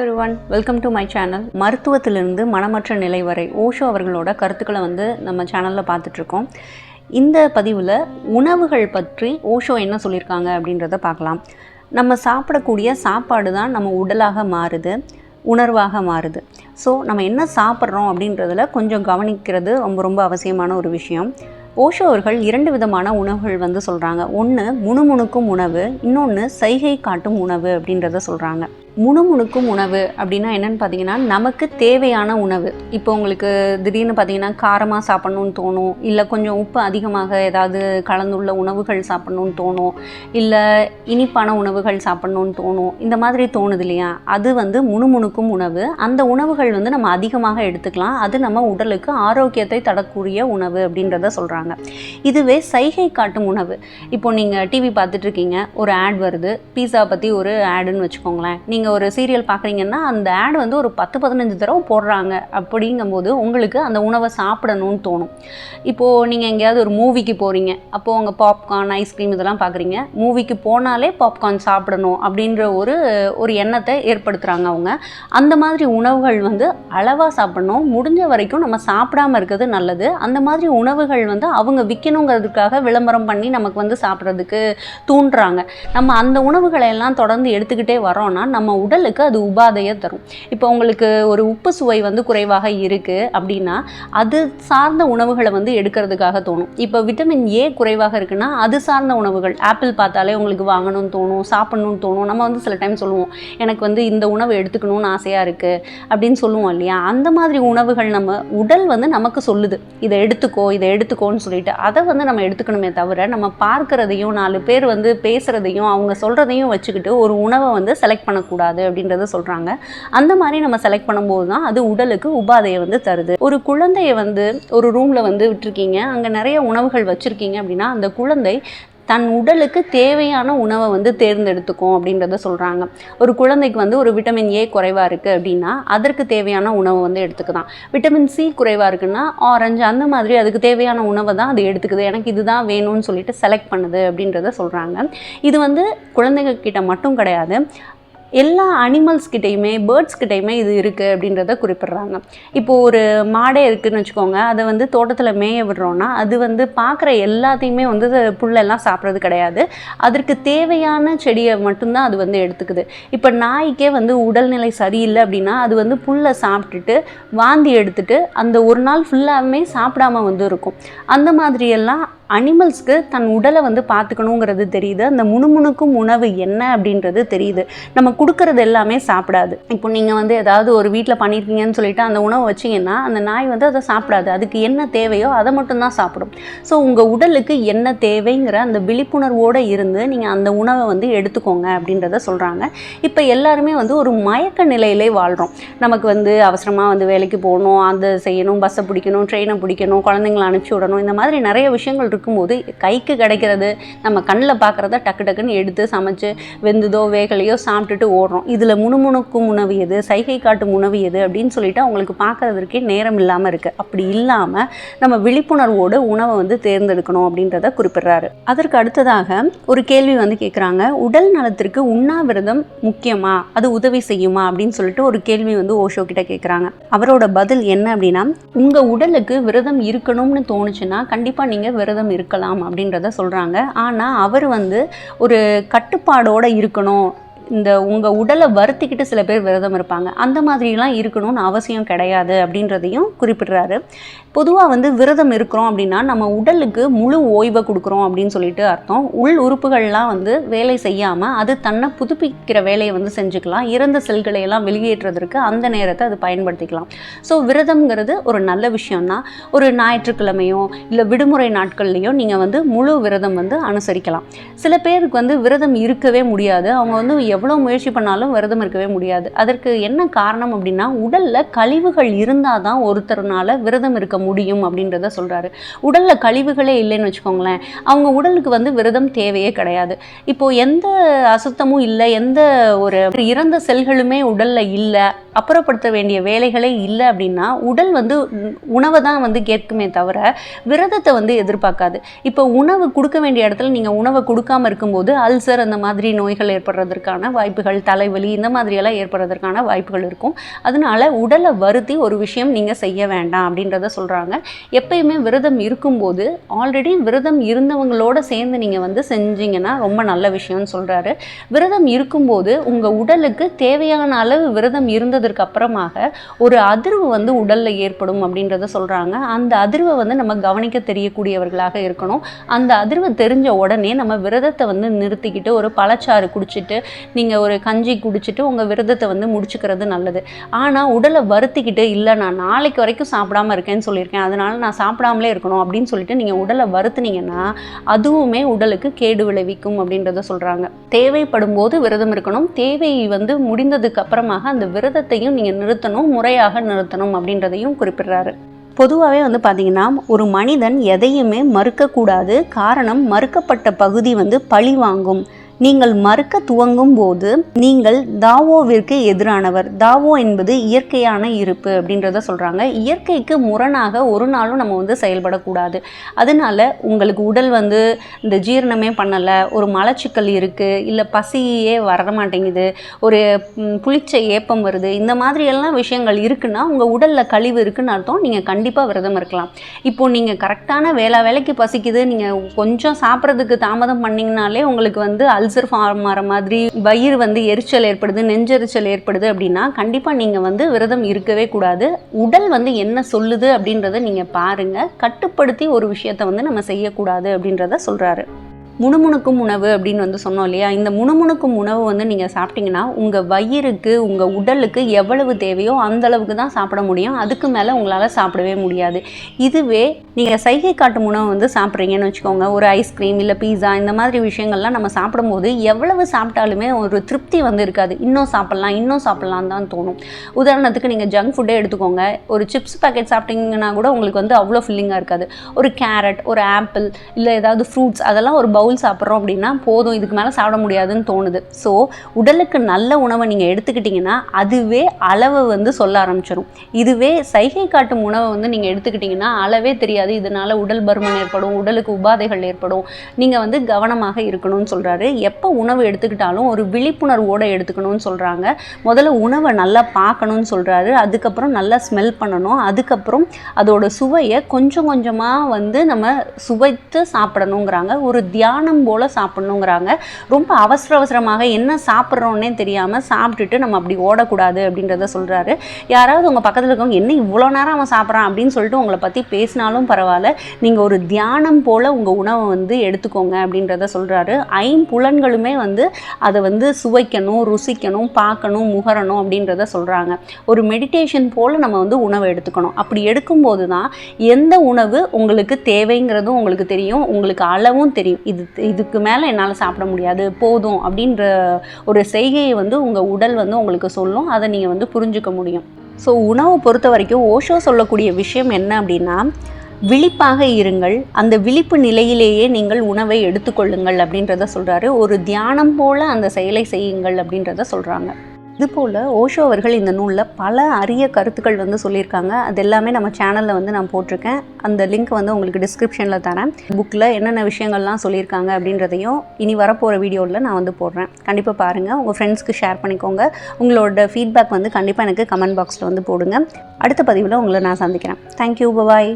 One welcome to my channel மருத்துவத்திலிருந்து மனமற்ற நிலை வரை ஓஷோ அவர்களோட கருத்துக்களை வந்து நம்ம சேனலில் பார்த்துட்ருக்கோம். இந்த பதிவில் உணவுகள் பற்றி ஓஷோ என்ன சொல்லியிருக்காங்க அப்படின்றத பார்க்கலாம். நம்ம சாப்பிடக்கூடிய சாப்பாடு தான் நம்ம உடலாக மாறுது உணர்வாக மாறுது. ஸோ நம்ம என்ன சாப்பிட்றோம் அப்படின்றதில் கொஞ்சம் கவனிக்கிறது ரொம்ப ரொம்ப அவசியமான ஒரு விஷயம். ஓஷோ அவர்கள் இரண்டு விதமான உணவுகள் வந்து சொல்கிறாங்க ஒன்று முணுமுணுக்கும் உணவு இன்னொன்று சைகை காட்டும் உணவு அப்படின்றத சொல்கிறாங்க முணுமுணுக்கும் உணவு அப்படின்னா என்னென்னு பார்த்தீங்கன்னா நமக்கு தேவையான உணவு. இப்போ உங்களுக்கு திடீர்னு பார்த்தீங்கன்னா காரமாக சாப்பிட்ணுன்னு தோணும் இல்லை கொஞ்சம் உப்பு அதிகமாக ஏதாவது கலந்துள்ள உணவுகள் சாப்பிட்ணுன்னு தோணும் இல்லை இனிப்பான உணவுகள் சாப்பிட்ணுன்னு தோணும் இந்த மாதிரி தோணுது இல்லையா? அது வந்து முணுமுணுக்கும் உணவு. அந்த உணவுகள் வந்து நம்ம அதிகமாக எடுத்துக்கலாம். அது நம்ம உடலுக்கு ஆரோக்கியத்தை தரக்கூடிய உணவு அப்படின்றத சொல்கிறாங்க இதுவே சைகை காட்டும் உணவு. இப்போ நீங்கள் டிவி பார்த்துட்ருக்கீங்க ஒரு ஆட் வருது. பீஸா பற்றி ஒரு ஆடுன்னு வச்சுக்கோங்களேன். நீங்கள் ஒரு சீரியல் பார்க்குறீங்கன்னா அந்த ஆட் வந்து ஒரு பத்து பதினஞ்சு தடவை போடுறாங்க. அப்படிங்கும்போது உங்களுக்கு அந்த உணவை சாப்பிடணும்னு தோணும். இப்போது நீங்கள் எங்கேயாவது ஒரு மூவிக்கு போகிறீங்க அப்போது அங்கே பாப்கார்ன் ஐஸ்கிரீம் இதெல்லாம் பார்க்குறீங்க. மூவிக்கு போனாலே பாப்கார்ன் சாப்பிடணும் அப்படின்ற ஒரு ஒரு எண்ணத்தை ஏற்படுத்துகிறாங்க அவங்க. அந்த மாதிரி உணவுகள் வந்து அளவாக சாப்பிடணும். முடிஞ்ச வரைக்கும் நம்ம சாப்பிடாம இருக்கிறது நல்லது. அந்த மாதிரி உணவுகள் வந்து அவங்க விற்கணுங்கிறதுக்காக விளம்பரம் பண்ணி நமக்கு வந்து சாப்பிட்றதுக்கு தூண்டுறாங்க. நம்ம அந்த உணவுகளை எல்லாம் தொடர்ந்து எடுத்துக்கிட்டே வரோம்னா நம்ம உடலுக்கு அது உபாதையை தரும். இப்போ உங்களுக்கு ஒரு உப்பு சுவை வந்து குறைவாக இருக்குது அப்படின்னா அது சார்ந்த உணவுகளை வந்து எடுக்கிறதுக்காக தோணும். இப்போ விட்டமின் ஏ குறைவாக இருக்குன்னா அது சார்ந்த உணவுகள் ஆப்பிள் பார்த்தாலே உங்களுக்கு வாங்கணும்னு தோணும் சாப்பிட்ணுன்னு தோணும். நம்ம வந்து சில டைம் சொல்லுவோம் எனக்கு வந்து இந்த உணவு எடுத்துக்கணும்னு ஆசையாக இருக்குது அப்படின்னு சொல்லுவோம் இல்லையா? அந்த மாதிரி உணவுகள் நம்ம உடல் வந்து நமக்கு சொல்லுது இதை எடுத்துக்கோ இதை எடுத்துக்கோன்னு சொல்லிட்டு. அதை வந்து நம்ம எடுத்துக்கணுமே தவிர நம்ம பார்க்குறதையும் நாலு பேர் வந்து பேசுகிறதையும் அவங்க சொல்கிறதையும் வச்சுக்கிட்டு ஒரு உணவை வந்து செலக்ட் பண்ணக்கூடாது. அப்படின்றத சொல்கிறாங்க அந்த மாதிரி நம்ம செலக்ட் பண்ணும்போது தான் அது உடலுக்கு உபாதையை வந்து தருது. ஒரு குழந்தைய வந்து ஒரு ரூமில் வந்து விட்டுருக்கீங்க. அங்கே நிறைய உணவுகள் வச்சுருக்கீங்க அப்படின்னா அந்த குழந்தை தன் உடலுக்கு தேவையான உணவை வந்து தேர்ந்தெடுத்துக்கும் அப்படின்றத சொல்கிறாங்க ஒரு குழந்தைக்கு வந்து ஒரு விட்டமின் ஏ குறைவாக இருக்குது அப்படின்னா அதற்கு தேவையான உணவை வந்து எடுத்துக்கலாம் விட்டமின் சி குறைவாக இருக்குன்னா ஆரஞ்சு அந்த மாதிரி அதுக்கு தேவையான உணவை தான் அது எடுத்துக்குது. எனக்கு இதுதான் வேணும்னு சொல்லிட்டு செலக்ட் பண்ணுது அப்படின்றத சொல்கிறாங்க இது வந்து குழந்தைங்க கிட்ட மட்டும் கிடையாது. எல்லா அனிமல்ஸ் கிட்டேயுமே பேர்ட்ஸ் கிட்டேயுமே இது இருக்குது அப்படின்றத குறிப்பிட்றாங்க. இப்போது ஒரு மாடே இருக்குதுன்னு வச்சுக்கோங்க அதை வந்து தோட்டத்தில் மேய விடுறோன்னா அது வந்து பார்க்குற எல்லாத்தையுமே வந்து புல்லெல்லாம் சாப்பிட்றது கிடையாது. அதற்கு தேவையான செடியை மட்டும்தான் அது வந்து எடுத்துக்குது. இப்போ நாய்க்கே வந்து உடல்நிலை சரியில்லை அப்படின்னா அது வந்து புல்லை சாப்பிட்டுட்டு வாந்தி எடுத்துட்டு அந்த ஒரு நாள் ஃபுல்லாகவே சாப்பிடாம வந்து இருக்கும். அந்த மாதிரியெல்லாம் அனிமல்ஸ்க்கு தன் உடலை வந்து பார்த்துக்கணுங்கிறது தெரியுது. அந்த முணுமுணுக்கும் உணவு என்ன அப்படின்றது தெரியுது. நம்ம கொடுக்கறது எல்லாமே சாப்பிடாது. இப்போ நீங்கள் வந்து ஏதாவது ஒரு வீட்டில் பண்ணியிருக்கீங்கன்னு சொல்லிட்டு அந்த உணவை வச்சிங்கன்னா அந்த நாய் வந்து அதை சாப்பிடாது. அதுக்கு என்ன தேவையோ அதை மட்டும்தான் சாப்பிடும். ஸோ உங்கள் உடலுக்கு என்ன தேவைங்கிற அந்த விழிப்புணர்வோடு இருந்து நீங்கள் அந்த உணவை வந்து எடுத்துக்கோங்க அப்படின்றத சொல்கிறாங்க இப்போ எல்லாருமே வந்து ஒரு மயக்க நிலையிலே வாழ்கிறோம் நமக்கு வந்து அவசரமாக வந்து வேலைக்கு போகணும் அதை செய்யணும் பஸ்ஸை பிடிக்கணும் ட்ரெயினை பிடிக்கணும் குழந்தைங்கள அனுப்பிச்சி விடணும் இந்த மாதிரி நிறைய விஷயங்கள் இருக்கும்போது கைக்கு கிடைக்கிறது நம்ம கண்ணில் பார்க்குறத டக்கு டக்குன்னு எடுத்து சமைச்சு வெந்ததோ வேகலையோ சாப்பிட்டுட்டு ஓடுறோம். இதில் முணுமுணுக்கும் உணவு எது? சைகை காட்டும் உணவு எது? அப்படின்னு சொல்லிட்டு அவங்களுக்கு பார்க்குறதுக்கே நேரம் இல்லாமல் இருக்குது அப்படி இல்லாமல் நம்ம விழிப்புணர்வோடு உணவை வந்து தேர்ந்தெடுக்கணும் அப்படின்றத குறிப்பிடுறாரு. அதற்கு அடுத்ததாக ஒரு கேள்வி வந்து கேட்குறாங்க உடல் நலத்திற்கு உண்ணாவிரதம் முக்கியமா? அது உதவி செய்யுமா? அப்படின்னு சொல்லிட்டு ஒரு கேள்வி வந்து ஓஷோ கிட்ட கேட்குறாங்க அவரோட பதில் என்ன அப்படின்னா உங்கள் உடலுக்கு விரதம் இருக்கணும்னு தோணுச்சுன்னா கண்டிப்பாக நீங்கள் விரதம் இருக்கலாம் அப்படின்றத சொல்கிறாங்க ஆனால் அவர் வந்து ஒரு கட்டுப்பாடோடு இருக்கணும். இந்த உங்கள் உடலை வருத்திக்கிட்டு சில பேர் விரதம் இருப்பாங்க. அந்த மாதிரிலாம் இருக்கணும்னு அவசியம் கிடையாது அப்படின்றதையும் குறிப்பிடுறாரு. பொதுவாக வந்து விரதம் இருக்கிறோம் அப்படின்னா நம்ம உடலுக்கு முழு ஓய்வை கொடுக்குறோம் அப்படின்னு சொல்லிட்டு அர்த்தம். உள் உறுப்புகள்லாம் வந்து வேலை செய்யாமல் அது தன்னை புதுப்பிக்கிற வேலையை வந்து செஞ்சுக்கலாம். இறந்த செல்களை எல்லாம் வெளியேற்றுறதுக்கு அந்த நேரத்தை அது பயன்படுத்திக்கலாம். ஸோ விரதம்ங்கிறது ஒரு நல்ல விஷயம்தான். ஒரு ஞாயிற்றுக்கிழமையோ இல்லை விடுமுறை நாட்கள்லையோ நீங்கள் வந்து முழு விரதம் வந்து அனுசரிக்கலாம். சில பேருக்கு வந்து விரதம் இருக்கவே முடியாது. அவங்க வந்து எவ்வளோ முயற்சி பண்ணாலும் விரதம் இருக்கவே முடியாது. அதற்கு என்ன காரணம் அப்படின்னா உடலில் கழிவுகள் இருந்தால் தான் ஒருத்தர்னால விரதம் இருக்க முடியும் அப்படின்றத சொல்கிறாரு உடலில் கழிவுகளே இல்லைன்னு வச்சுக்கோங்களேன் அவங்க உடலுக்கு வந்து விரதம் தேவையே கிடையாது. இப்போது எந்த அசுத்தமும் இல்லை எந்த ஒரு இறந்த செல்களுமே உடலில் இல்லை அப்புறப்படுத்த வேண்டிய வேலைகளே இல்லை அப்படின்னா உடல் வந்து உணவை தான் வந்து கேட்குமே தவிர விரதத்தை வந்து எதிர்பார்க்காது. இப்போ உணவு கொடுக்க வேண்டிய இடத்துல நீங்கள் உணவை கொடுக்காம இருக்கும்போது அல்சர் அந்த மாதிரி நோய்கள் ஏற்படுறதற்கான ஏற்படுறதுக்கான வாய்ப்புகள் தலைவலி இந்த மாதிரியெல்லாம் ஏற்படுறதுக்கான வாய்ப்புகள் இருக்கும். அதனால உடலை வருத்தி ஒரு விஷயம் நீங்கள் செய்ய வேண்டாம் அப்படின்றத சொல்கிறாங்க எப்பயுமே விரதம் இருக்கும்போது ஆல்ரெடி விரதம் இருந்தவங்களோட சேர்ந்து நீங்கள் வந்து செஞ்சீங்கன்னா ரொம்ப நல்ல விஷயம்னு சொல்கிறாரு விரதம் இருக்கும்போது உங்கள் உடலுக்கு தேவையான அளவு விரதம் இருந்ததற்கு அப்புறமாக ஒரு அதிர்வு வந்து உடலில் ஏற்படும் அப்படின்றத சொல்கிறாங்க அந்த அதிர்வை வந்து நம்ம கவனிக்க தெரியக்கூடியவர்களாக இருக்கணும். அந்த அதிர்வு தெரிஞ்ச உடனே நம்ம விரதத்தை வந்து நிறுத்திக்கிட்டு ஒரு பழச்சாறு குடிச்சிட்டு நீங்கள் ஒரு கஞ்சி குடிச்சிட்டு உங்கள் விரதத்தை வந்து முடிச்சுக்கிறது நல்லது. ஆனால் உடலை வருத்திக்கிட்டு இல்லை நான் நாளைக்கு வரைக்கும் சாப்பிடாம இருக்கேன்னு சொல்லியிருக்கேன். அதனால நான் சாப்பிடாமலே இருக்கணும். அப்படின்னு சொல்லிட்டு நீங்கள் உடலை வருத்துனீங்கன்னா அதுவுமே உடலுக்கு கேடு விளைவிக்கும் அப்படின்றத சொல்கிறாங்க தேவைப்படும் போது விரதம் இருக்கணும். தேவை வந்து முடிந்ததுக்கு அப்புறமாக அந்த விரதத்தையும் நீங்கள் நிறுத்தணும். முறையாக நிறுத்தணும் அப்படின்றதையும் குறிப்பிடுறாரு. பொதுவாகவே வந்து பார்த்தீங்கன்னா ஒரு மனிதன் எதையுமே மறுக்கக்கூடாது. காரணம் மறுக்கப்பட்ட பகுதி வந்து பழி வாங்கும். நீங்கள் மறுக்க துவங்கும் போது நீங்கள் தாவோவிற்கு எதிரானவர். தாவோ என்பது இயற்கையான இருப்பு அப்படின்றத சொல்கிறாங்க இயற்கைக்கு முரணாக ஒரு நாளும் நம்ம வந்து செயல்படக்கூடாது. அதனால உங்களுக்கு உடல் வந்து இந்த ஜீரணமே பண்ணலை ஒரு மலச்சிக்கல் இருக்குது இல்லை பசியே வர மாட்டேங்குது ஒரு புளிச்ச ஏப்பம் வருது இந்த மாதிரி எல்லாம் விஷயங்கள் இருக்குன்னா உங்கள் உடலில் கழிவு இருக்குன்னு அர்த்தம். நீங்கள் கண்டிப்பாக விரதம் இருக்கலாம். இப்போ நீங்கள் கரெக்டான வேளா வேலைக்கு பசிக்குது நீங்கள் கொஞ்சம் சாப்பிட்றதுக்கு தாமதம் பண்ணிங்கனாலே உங்களுக்கு வந்து அல் அல்சர் ஃபார்ம் ஆகிற மாதிரி வயிறு வந்து எரிச்சல் ஏற்படுது நெஞ்செரிச்சல் ஏற்படுது அப்படின்னா கண்டிப்பாக நீங்கள் வந்து விரதம் இருக்கவே கூடாது. உடல் வந்து என்ன சொல்லுது அப்படின்றத நீங்கள் பாருங்கள் கட்டுப்படுத்தி ஒரு விஷயத்தை வந்து நம்ம செய்யக்கூடாது அப்படின்றத சொல்கிறாரு முணுமுணுக்கும் உணவு அப்படின்னு வந்து சொன்னோம் இல்லையா? இந்த முணுமுணுக்கும் உணவு வந்து நீங்கள் சாப்பிட்டீங்கன்னா உங்கள் வயிறுக்கு உங்கள் உடலுக்கு எவ்வளவு தேவையோ அந்த அளவுக்கு தான் சாப்பிட முடியும். அதுக்கு மேலே உங்களால் சாப்பிடவே முடியாது. இதுவே நீங்கள் சைகை காட்டும் உணவு வந்து சாப்பிட்றீங்கன்னு வச்சுக்கோங்க. ஒரு ஐஸ்கிரீம் இல்லை பீஸா இந்த மாதிரி விஷயங்கள்லாம் நம்ம சாப்பிடும்போது எவ்வளவு சாப்பிட்டாலுமே ஒரு திருப்தி வந்து இருக்காது. இன்னும் சாப்பிட்லாம் இன்னும் சாப்பிட்லாம் தான் தோணும். உதாரணத்துக்கு நீங்கள் ஜங்க் ஃபுட்டே எடுத்துக்கோங்க. ஒரு சிப்ஸ் பேக்கெட் சாப்பிட்டீங்கன்னா கூட உங்களுக்கு வந்து அவ்வளோ ஃபில்லிங்காக இருக்காது. ஒரு கேரட் ஒரு ஆப்பிள் இல்லை ஏதாவது ஃப்ரூட்ஸ் அதெல்லாம் ஒரு பவுல் சாப்பிட்றோம் அப்படின்னா போதும் இதுக்கு மேலே சாப்பிட முடியாதுன்னு தோணுது. ஸோ உடலுக்கு நல்ல உணவை நீங்கள் எடுத்துக்கிட்டிங்கன்னா அதுவே அளவை வந்து சொல்ல ஆரம்பிச்சிடும் இதுவே சைகை காட்டும் உணவை வந்து நீங்கள் எடுத்துக்கிட்டிங்கன்னா அளவே தெரியாது. இதனால் உடல் பருமன் ஏற்படும் உடலுக்கு உபாதைகள் ஏற்படும். நீங்கள் வந்து கவனமாக இருக்கணும்னு சொல்கிறாரு எப்போ உணவு எடுத்துக்கிட்டாலும் ஒரு விழிப்புணர்வோடு எடுத்துக்கணும்னு சொல்கிறாங்க முதல்ல உணவை நல்லா பார்க்கணும்னு சொல்கிறாரு அதுக்கப்புறம் நல்லா ஸ்மெல் பண்ணணும். அதுக்கப்புறம் அதோட சுவையை கொஞ்சம் கொஞ்சமாக வந்து நம்ம சுவைத்து சாப்பிடணுங்கிறாங்க. ஒரு தானம் போல் சாப்பிட்ணுங்கிறாங்க. ரொம்ப அவசர அவசரமாக என்ன சாப்பிட்றோன்னே தெரியாமல் சாப்பிட்டுட்டு நம்ம அப்படி ஓடக்கூடாது அப்படின்றத சொல்கிறாரு யாராவது உங்கள் பக்கத்தில் இருக்கவங்க என்ன இவ்வளோ நேரம் அவன் சாப்பிட்றான்? அப்படின்னு சொல்லிட்டு உங்களை பற்றி பேசினாலும் பரவாயில்ல. நீங்கள் ஒரு தியானம் போல் உங்கள் உணவை வந்து எடுத்துக்கோங்க அப்படின்றத சொல்கிறாரு ஐம்புலன்களுமே வந்து அதை வந்து சுவைக்கணும் ருசிக்கணும் பார்க்கணும் முகரணும் அப்படின்றத சொல்கிறாங்க ஒரு மெடிடேஷன் போல் நம்ம வந்து உணவை எடுத்துக்கணும். அப்படி எடுக்கும்போது தான் எந்த உணவு உங்களுக்கு தேவைங்கிறதும் உங்களுக்கு தெரியும் உங்களுக்கு அளவும் தெரியும். இது இதுக்கு மேலே என்னால் சாப்பிட முடியாது போதும் அப்படின்ற ஒரு செய்கையை வந்து உங்கள் உடல் வந்து உங்களுக்கு சொல்லும். அதை நீங்கள் வந்து புரிஞ்சுக்க முடியும். ஸோ உணவை பொறுத்த வரைக்கும் ஓஷோ சொல்லக்கூடிய விஷயம் என்ன அப்படின்னா விழிப்பாக இருங்கள். அந்த விழிப்பு நிலையிலேயே நீங்கள் உணவை எடுத்துக்கொள்ளுங்கள் அப்படின்றத சொல்கிறாரு ஒரு தியானம் போல் அந்த செயலை செய்யுங்கள் அப்படின்றத சொல்கிறாங்க இதுபோல் ஓஷோ அவர்கள் இந்த நூலில் பல அரிய கருத்துக்கள் வந்து சொல்லியிருக்காங்க. அது எல்லாமே நம்ம சேனலில் வந்து நான் போட்டிருக்கேன். அந்த லிங்க் வந்து உங்களுக்கு டிஸ்கிரிப்ஷனில் தரேன். புக்கில் என்னென்ன விஷயங்கள்லாம் சொல்லியிருக்காங்க அப்படின்றதையும் இனி வரப்போகிற வீடியோவில் நான் வந்து போடுறேன். கண்டிப்பாக பாருங்கள் உங்கள் ஃப்ரெண்ட்ஸ்க்கு ஷேர் பண்ணிக்கோங்க. உங்களோட ஃபீட்பேக் வந்து கண்டிப்பாக எனக்கு கமெண்ட் பாக்ஸில் வந்து போடுங்க. அடுத்த பதிவில் உங்களை நான் சந்திக்கிறேன். Thank you bye bye